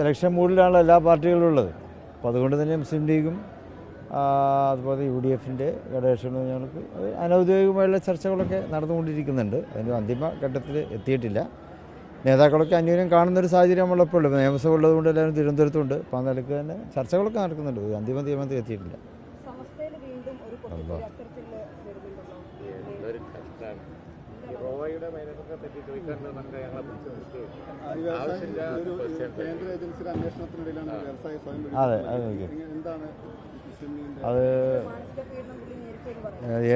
Election മൂഡിലാണ് എല്ലാ പാർട്ടികളും ഉള്ളത്. അപ്പോൾ അതുകൊണ്ട് തന്നെ മുസ്ലിം ലീഗും അതുപോലെ യു ഡി എഫിന്റെ ഘടകകക്ഷികളും ഞങ്ങൾക്ക് അത് അനൗദ്യോഗികമായുള്ള ചർച്ചകളൊക്കെ നടന്നുകൊണ്ടിരിക്കുന്നുണ്ട്. അതിന്റെ അന്തിമ ഘട്ടത്തിൽ എത്തിയിട്ടില്ല. നേതാക്കളൊക്കെ അന്യോന്യം കാണുന്നൊരു സാഹചര്യം നമ്മളിപ്പോൾ ഉള്ളത്. നിയമസഭ ഉള്ളതുകൊണ്ട് എല്ലാവരും തിരുവനന്തപുരത്തുണ്ട്. അപ്പോൾ ആ നിലയ്ക്ക് തന്നെ ചർച്ചകളൊക്കെ നടക്കുന്നുണ്ട്. അന്തിമ തീരുമാനത്തിൽ എത്തിയിട്ടില്ല. സമസ്തയിൽ റോവയുടെ മേനൊക്കെ പറ്റി ചോദിക്കാറുണ്ടെന്നൊക്കെ ഞങ്ങളെ പിടിച്ച്. കേന്ദ്ര ഏജൻസിയുടെ അന്വേഷണത്തിനിടയിലാണ് വ്യവസായ സ്വയം അതെ അത് എന്താണ് അത്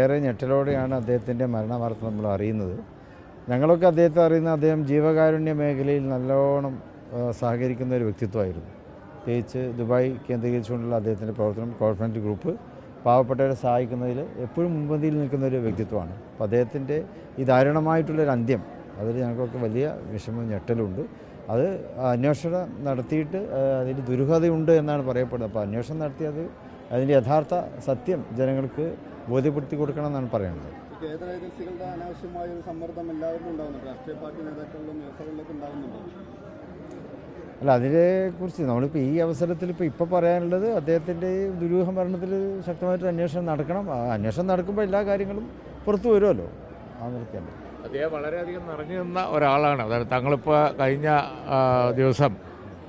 ഏറെ ഞെട്ടലോടെയാണ് അദ്ദേഹത്തിന്റെ മരണവാർത്ത നമ്മൾ അറിയുന്നത്. ഞങ്ങളൊക്കെ അദ്ദേഹത്തെ അറിയുന്ന അദ്ദേഹം ജീവകാരുണ്യ മേഖലയിൽ നല്ലോണം സഹകരിക്കുന്ന ഒരു വ്യക്തിത്വമായിരുന്നു. പ്രത്യേകിച്ച് ദുബായ് കേന്ദ്രീകരിച്ചുകൊണ്ടുള്ള അദ്ദേഹത്തിന്റെ പ്രവർത്തനം കോൺഫിഡന്റ് ഗ്രൂപ്പ് പാവപ്പെട്ടവരെ സഹായിക്കുന്നതിൽ എപ്പോഴും മുൻപന്തിയിൽ നിൽക്കുന്ന ഒരു വ്യക്തിത്വമാണ്. അപ്പോൾ അദ്ദേഹത്തിന്റെ ഈ ദാരുണമായിട്ടുള്ളൊരു അന്ത്യം അതിൽ ഞങ്ങൾക്കൊക്കെ വലിയ വിഷമവും ഞെട്ടലുണ്ട്. അത് അന്വേഷണം നടത്തിയിട്ട് അതിന്റെ ദുരൂഹതയുണ്ട് എന്നാണ് പറയപ്പെടുന്നത്. അപ്പോൾ അന്വേഷണം നടത്തി അത് അതിന്റെ യഥാർത്ഥ സത്യം ജനങ്ങൾക്ക് ബോധ്യപ്പെടുത്തി കൊടുക്കണം എന്നാണ് പറയുന്നത്. അനാവശ്യമായ ഒരു സമ്മർദ്ദം എല്ലാവർക്കും ഉണ്ടാകുന്നുണ്ട് രാഷ്ട്രീയ പാർട്ടി നേതാക്കളിലും നേതാക്കളിലൊക്കെ ഉണ്ടാകുന്നുണ്ട് അല്ല അതിനെക്കുറിച്ച് നമ്മളിപ്പോൾ ഈ അവസരത്തിൽ ഇപ്പോൾ ഇപ്പോൾ പറയാനുള്ളത് അദ്ദേഹത്തിന്റെ ദുരൂഹ മരണത്തിൽ ശക്തമായിട്ട് അന്വേഷണം നടക്കണം. അന്വേഷണം നടക്കുമ്പോൾ എല്ലാ കാര്യങ്ങളും പുറത്തു വരുമല്ലോ. ആ നിലയ്ക്കല്ല അദ്ദേഹം വളരെയധികം നിറഞ്ഞു നിന്ന ഒരാളാണ്. അതായത് തങ്ങളിപ്പോൾ കഴിഞ്ഞ ദിവസം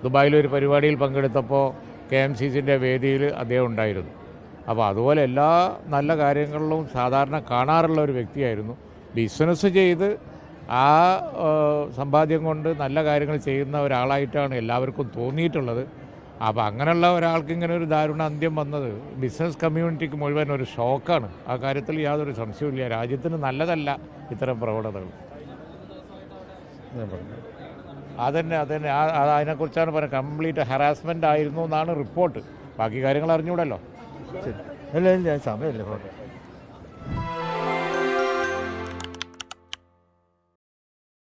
ദുബായിൽ ഒരു പരിപാടിയിൽ പങ്കെടുത്തപ്പോൾ കെ എം സി സിന്റെ വേദിയിൽ അദ്ദേഹം ഉണ്ടായിരുന്നു. അപ്പോൾ അതുപോലെ എല്ലാ നല്ല കാര്യങ്ങളിലും സാധാരണ കാണാറുള്ള ഒരു വ്യക്തിയായിരുന്നു. ബിസിനസ് ചെയ്ത് ആ സമ്പാദ്യം കൊണ്ട് നല്ല കാര്യങ്ങൾ ചെയ്യുന്ന ഒരാളായിട്ടാണ് എല്ലാവർക്കും തോന്നിയിട്ടുള്ളത്. അപ്പോൾ അങ്ങനെയുള്ള ഒരാൾക്ക് ഇങ്ങനെ ഒരു ദാരുണ അന്ത്യം വന്നത് ബിസിനസ് കമ്മ്യൂണിറ്റിക്ക് മുഴുവൻ ഒരു ഷോക്കാണ്. ആ കാര്യത്തിൽ യാതൊരു സംശയവുമില്ല. രാജ്യത്തിന് നല്ലതല്ല ഇത്തരം പ്രവണതകൾ. അതന്നെ അതന്നെ. ആ അതിനെക്കുറിച്ചാണ് പറയുന്നത് കംപ്ലീറ്റ് ഹറാസ്മെന്റ് ആയിരുന്നു എന്നാണ് റിപ്പോർട്ട്. ബാക്കി കാര്യങ്ങൾ അറിഞ്ഞൂടല്ലോ. ശരി. ഇല്ല സമയമില്ല.